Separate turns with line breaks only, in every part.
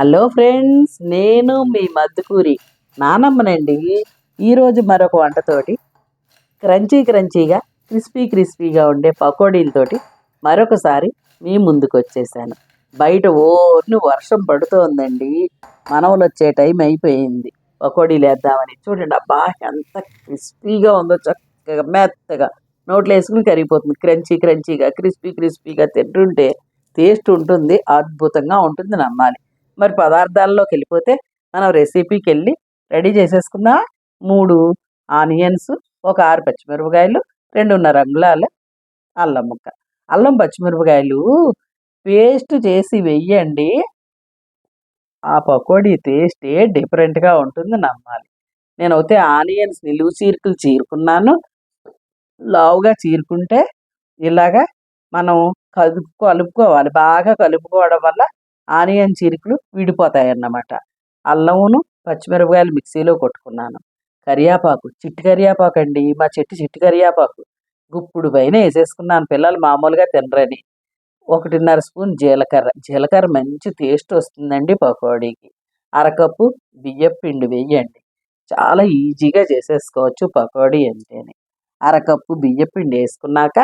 Hello friends నేను మీ మద్దుకూరి నానమ్మనండి. ఈరోజు మరొక వంటతోటి క్రంచీ క్రంచీగా క్రిస్పీ క్రిస్పీగా ఉండే పకోడీలతోటి మరొకసారి మీ ముందుకు వచ్చేసాను బయట ఓర్ని వర్షం పడుతోందండి. మనవలు వచ్చే టైం అయిపోయింది. పకోడీలు వేద్దామని చూడండి అబ్బా ఎంత క్రిస్పీగా ఉందో చక్కగా మెత్తగా. నోట్లో వేసుకుని కరిగిపోతుంది. క్రంచీ క్రంచీగా క్రిస్పీ క్రిస్పీగా తింటుంటే టేస్ట్ ఉంటుంది అద్భుతంగా ఉంటుంది నమ్మాలి. మరి పదార్థాల్లోకి వెళ్ళిపోతే మనం రెసిపీకి వెళ్ళి రెడీ చేసేసుకుందాం మూడు ఆనియన్స్ ఒక ఆరు పచ్చిమిరపకాయలు రెండున్నర అంగుళాలు అల్లం ముక్క. అల్లం పచ్చిమిరపకాయలు పేస్ట్ చేసి వెయ్యండి ఆ పకోడీ టేస్టే డిఫరెంట్గా ఉంటుంది నమ్మాలి. నేనైతే ఆనియన్స్ నిలువు చీరుకులు చీరుకున్నాను. లావుగా చీరుకుంటే ఇలాగా మనం కలుపు కలుపుకోవాలి బాగా కలుపుకోవడం వల్ల ఆనియన్ చిరుకులు విడిపోతాయి అన్నమాట అల్లమును పచ్చిమిరపకాయలు మిక్సీలో కొట్టుకున్నాను. కరియాపాకు చిట్టి కరియాపాకు అండి మా చెట్టు చిట్టి కరియాపాకు. గుప్పుడు పైన వేసేసుకున్నాను. పిల్లలు మామూలుగా తినరని. ఒకటిన్నర స్పూన్ జీలకర్ర. జీలకర్ర మంచి టేస్ట్ వస్తుందండి పకోడీకి. అరకప్పు బియ్యం పిండి వేయండి. చాలా ఈజీగా చేసేసుకోవచ్చు పకోడీ అంటేనే. అరకప్పు బియ్యం పిండి వేసుకున్నాక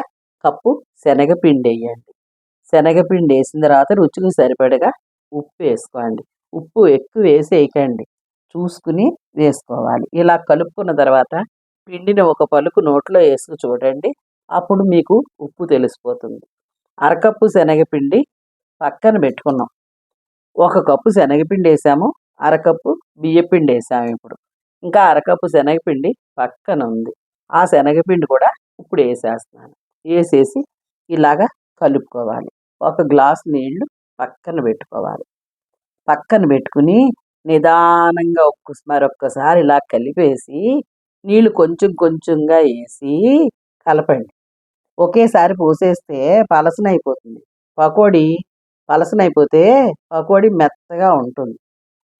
కప్పు శనగపిండి వేయండి. శనగపిండి వేసిన తర్వాత రుచికి సరిపడగా ఉప్పు వేసుకోండి. ఉప్పు ఎక్కువ వేసి వేయకండి చూసుకుని వేసుకోవాలి. ఇలా కలుపుకున్న తర్వాత పిండిని ఒక పలుకు నోట్లో వేసుకు చూడండి. అప్పుడు మీకు ఉప్పు తెలిసిపోతుంది. అరకప్పు శనగపిండి పక్కన పెట్టుకున్నాం. ఒక కప్పు శనగపిండి వేసాము. అరకప్పు బియ్యపిండి వేసాము ఇప్పుడు. ఇంకా అరకప్పు శనగపిండి పక్కన ఉంది. ఆ శనగపిండి కూడా ఇప్పుడు వేసేస్తున్నాను. వేసేసి ఇలాగా కలుపుకోవాలి. ఒక గ్లాస్ నీళ్ళు పక్కన పెట్టుకోవాలి. పక్కన పెట్టుకుని నిదానంగా ఒక్క మరొక్కసారి ఇలా కలిపేసి నీళ్ళు కొంచెం కొంచెంగా వేసి కలపండి. ఒకేసారి పోసేస్తే అయిపోతుంది పకోడీ అయిపోతే పకోడీ మెత్తగా ఉంటుంది.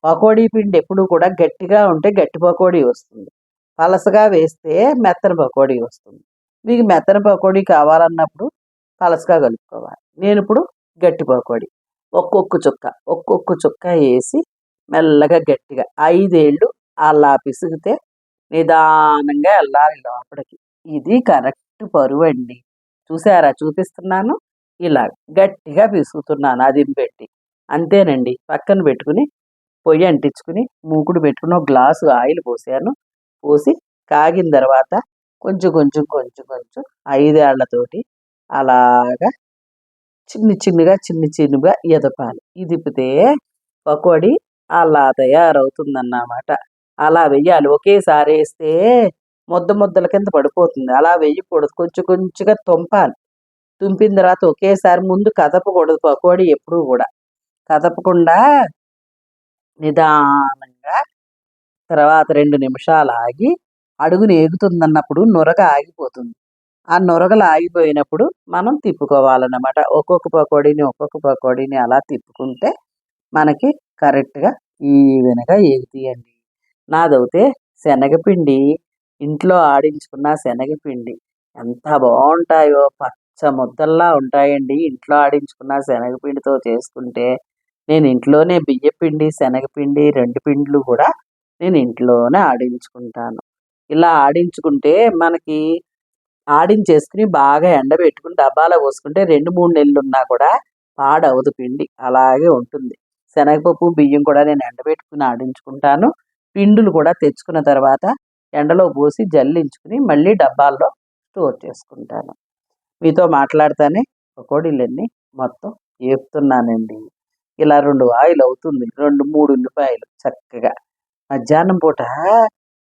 పకోడీ పిండి ఎప్పుడు కూడా గట్టిగా ఉంటే గట్టి పకోడీ వస్తుంది. పలసగా వేస్తే మెత్తన పకోడీ వస్తుంది. మీకు మెత్తన పకోడీ కావాలన్నప్పుడు పలసగా కలుపుకోవాలి. నేను ఇప్పుడు గట్టి పకోడీ ఒక్కొక్క చుక్క ఒక్కొక్క చుక్క వేసి మెల్లగా గట్టిగా ఐదేళ్ళు అలా పిసిగితే నిదానంగా వెళ్ళాలి లోపలికి. ఇది కరెక్ట్ పరువు అండి. చూసారా? చూపిస్తున్నాను. ఇలా గట్టిగా పిసుకుతున్నాను అది పెట్టి. అంతేనండి. పక్కన పెట్టుకుని పొయ్యి అంటించుకుని మూకుడు పెట్టుకుని ఒక గ్లాసు ఆయిల్ పోసాను. పోసి కాగిన తర్వాత కొంచెం కొంచెం కొంచెం కొంచెం ఐదేళ్ళతోటి అలాగా చిన్ని చిన్నగా చిన్ని చిన్నగా ఎదపాలి. ఇదిపితే పకోడీ అలా తయారవుతుందన్నమాట. అలా వెయ్యాలి. ఒకేసారి వేస్తే ముద్ద ముద్దల కింద పడిపోతుంది. అలా వేయకూడదు కొంచెం కొంచెంగా తుంపాలి. తుంపిన తర్వాత ఒకేసారి ముందు కదపకూడదు పకోడీ ఎప్పుడూ కూడా. కదపకుండా నిదానంగా తర్వాత రెండు నిమిషాలు ఆగి అడుగుని ఏగుతుందన్నప్పుడు నొరగ ఆగిపోతుంది. ఆ నొరగలు ఆగిపోయినప్పుడు మనం తిప్పుకోవాలన్నమాట. ఒక్కొక్క పకోడీని ఒక్కొక్క పకోడీని అలా తిప్పుకుంటే మనకి కరెక్ట్గా ఈవెనగా ఎగుతాయండి నాదైతే శనగపిండి. ఇంట్లో ఆడించుకున్న శనగపిండి. ఎంత బాగుంటాయో! పచ్చ ముద్దల్లా ఉంటాయండి. ఇంట్లో ఆడించుకున్న శనగపిండితో చేసుకుంటే నేను ఇంట్లోనే బియ్యపిండి శనగపిండి రెండు పిండ్లు కూడా నేను ఇంట్లోనే ఆడించుకుంటాను. ఇలా ఆడించుకుంటే మనకి ఆడించేసుకుని బాగా ఎండబెట్టుకుని డబ్బాలో పోసుకుంటే రెండు మూడు నెలలు ఉన్నా కూడా పాడవదు పిండి. అలాగే ఉంటుంది. శనగపప్పు బియ్యం కూడా నేను ఎండబెట్టుకుని ఆడించుకుంటాను. పిండులు కూడా తెచ్చుకున్న తర్వాత ఎండలో పోసి జల్లించుకుని మళ్ళీ డబ్బాల్లో స్టోర్ చేసుకుంటాను. మీతో మాట్లాడితేనే పకోడీలన్నీ మొత్తం ఏపుతున్నానండి. ఇలా రెండు ఆయిల్ అవుతుంది రెండు మూడు ఉల్లిపాయలు చక్కగా. మధ్యాహ్నం పూట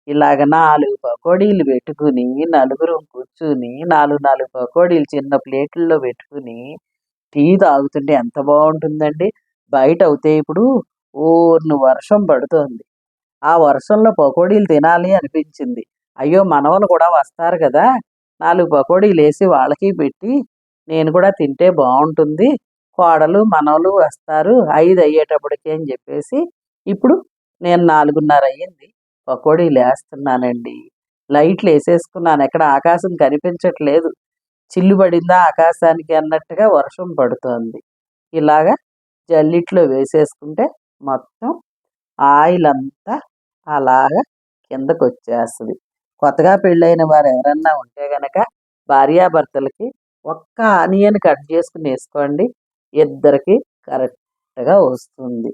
ఇలాగ నాలుగు పకోడీలు పెట్టుకుని నలుగురు కూర్చుని నాలుగు నాలుగు పకోడీలు చిన్న ప్లేట్లలో పెట్టుకుని టీ తాగుతుంటే ఎంత బాగుంటుందండి. బయట అవుతే ఇప్పుడు ఓర్ను వర్షం పడుతోంది. ఆ వర్షంలో పకోడీలు తినాలి అనిపించింది. అయ్యో మనవలు కూడా వస్తారు కదా. నాలుగు పకోడీలు వేసి వాళ్ళకి పెట్టి నేను కూడా తింటే బాగుంటుంది. కోడలు మనవలు వస్తారు. ఐదు అయ్యేటప్పటికి అని చెప్పేసి ఇప్పుడు నేను నాలుగున్నర అయ్యింది. పకోడీలు వేస్తున్నానండి లైట్లు వేసేసుకున్నాను. ఎక్కడ ఆకాశం కనిపించట్లేదు. చిల్లు పడిందా ఆకాశానికి అన్నట్టుగా వర్షం పడుతోంది. ఇలాగా జల్లిట్లో వేసేసుకుంటే మొత్తం ఆయిల్ అంతా అలాగా కిందకు వచ్చేస్తుంది కొత్తగా పెళ్ళైన వారు ఎవరన్నా ఉంటే గనక భార్యాభర్తలకి ఒక్క ఆనియన్ కట్ చేసుకుని వేసుకోండి. ఇద్దరికి కరెక్ట్గా వస్తుంది.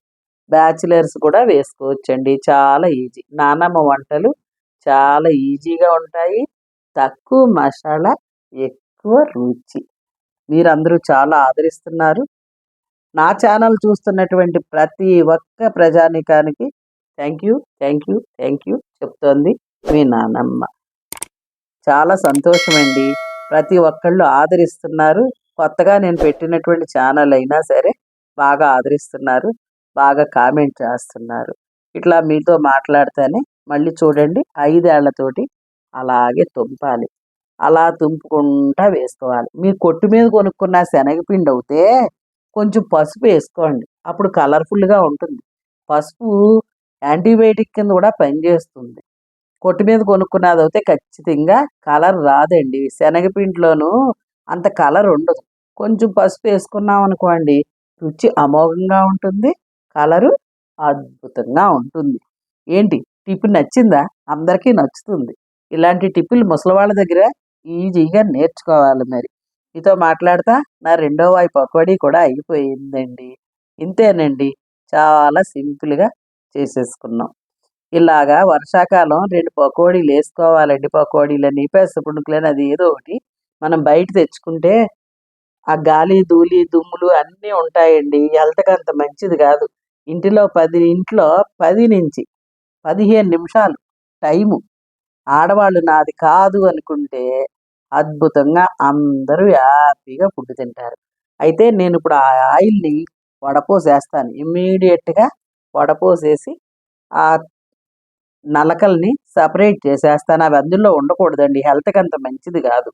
బ్యాచిలర్స్ కూడా వేసుకోవచ్చండి. చాలా ఈజీ. నానమ్మ వంటలు చాలా ఈజీగా ఉంటాయి. తక్కువ మసాలా ఎక్కువ రుచి. మీరందరూ చాలా ఆదరిస్తున్నారు. నా ఛానల్ చూస్తున్నటువంటి ప్రతి ఒక్క ప్రజానికానికి thank you thank you thank you చెప్తోంది మీ నానమ్మ. చాలా సంతోషమండి. ప్రతి ఒక్కళ్ళు ఆదరిస్తున్నారు. కొత్తగా నేను పెట్టినటువంటి ఛానల్ అయినా సరే బాగా ఆదరిస్తున్నారు. బాగా కామెంట్ చేస్తున్నారు. ఇట్లా మీతో మాట్లాడితేనే మళ్ళీ చూడండి ఐదేళ్ళతోటి అలాగే తుంపాలి. అలా తుంపుకుంటా వేసుకోవాలి. మీరు కొట్టు మీద కొనుక్కున్న శనగపిండి అవుతే కొంచెం పసుపు వేసుకోండి. అప్పుడు కలర్ఫుల్గా ఉంటుంది. పసుపు యాంటీబయాటిక్ కింద కూడా పనిచేస్తుంది. కొట్టు మీద కొనుక్కున్నది అయితే ఖచ్చితంగా కలర్ రాదండి. శనగపిండిలోనూ అంత కలర్ ఉండదు. కొంచెం పసుపు వేసుకున్నాం అనుకోండి రుచి అమోఘంగా ఉంటుంది. కలరు అద్భుతంగా ఉంటుంది. ఏంటి? టిప్ నచ్చిందా? అందరికీ నచ్చుతుంది. ఇలాంటి టిప్పులు ముసలివాళ్ళ దగ్గర ఈజీగా నేర్చుకోవాలి మరి. మీతో మాట్లాడతా నా రెండో వాయి పకోడీ కూడా అయిపోయిందండి. ఇంతేనండి. చాలా సింపుల్గా చేసేసుకున్నాం. ఇలాగా వర్షాకాలం రెండు పకోడీలు వేసుకోవాలండి. పకోడీలని పెస పుణుకులని అది ఏదో ఒకటి మనం బయట తెచ్చుకుంటే ఆ గాలి ధూళి దుమ్ములు అన్నీ ఉంటాయండి. హెల్త్కి అంత మంచిది కాదు. ఇంటిలో పది ఇంట్లో పది నుంచి పదిహేను నిమిషాలు టైము. ఆడవాళ్ళు నాది కాదు అనుకుంటే అద్భుతంగా అందరూ హ్యాపీగా ఫుడ్ తింటారు. అయితే నేను ఇప్పుడు ఆ ఆయిల్ని వడపోసేస్తాను. ఇమ్మీడియట్గా వడపోసేసి ఆ నలకల్ని సపరేట్ చేసేస్తాను. అవి అందులో ఉండకూడదండి. హెల్త్కి అంత మంచిది కాదు.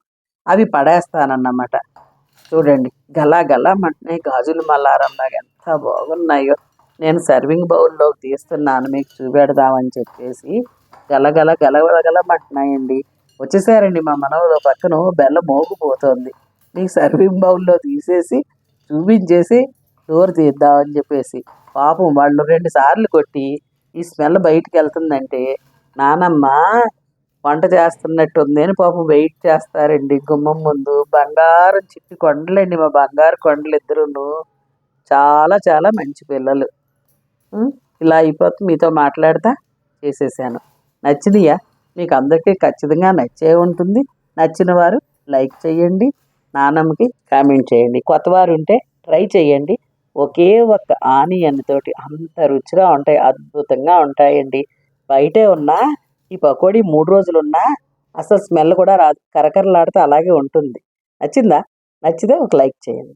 అవి పడేస్తానన్నమాట. చూడండి. గలా గలా మంటున్నాయి గాజులు మల్లారమ్మాగా ఎంత బాగున్నాయో. నేను సర్వింగ్ బౌల్లో తీస్తున్నాను మీకు చూపెడదామని చెప్పేసి. గలగల గలగల మంటున్నాయండి వచ్చేసారండి మా మనవ పక్కన బెల్ల మోగిపోతుంది. మీకు సర్వింగ్ బౌల్లో తీసేసి చూపించేసి డోర్ తీద్దామని చెప్పేసి. పాపం వాళ్ళు రెండు సార్లు కొట్టి ఈ స్మెల్ బయటికి వెళ్తుందంటే నానమ్మ వంట చేస్తున్నట్టు ఉంది అని పాపం వెయిట్ చేస్తారండి. గుమ్మం ముందు బంగారం చిట్టి కొండలండి మా బంగారు కొండలు ఇద్దరును చాలా చాలా మంచి పిల్లలు. ఇలా అయిపోతుంది. మీతో మాట్లాడతా. చేసేసాను. నచ్చినయా? మీకు అందరికీ ఖచ్చితంగా నచ్చే ఉంటుంది. నచ్చిన వారు లైక్ చేయండి. నానమ్మకి కామెంట్ చేయండి. కొత్త వారు ఉంటే ట్రై చేయండి. ఒకే ఒక్క ఆనియన్ తోటి అంత రుచిగా ఉంటాయి. అద్భుతంగా ఉంటాయండి. బయటే ఉన్నా ఈ పకోడీ మూడు రోజులు ఉన్నా అసలు స్మెల్ కూడా రాదు. కరకరలాడితే అలాగే ఉంటుంది. నచ్చిందా? నచ్చితే ఒక లైక్ చేయండి.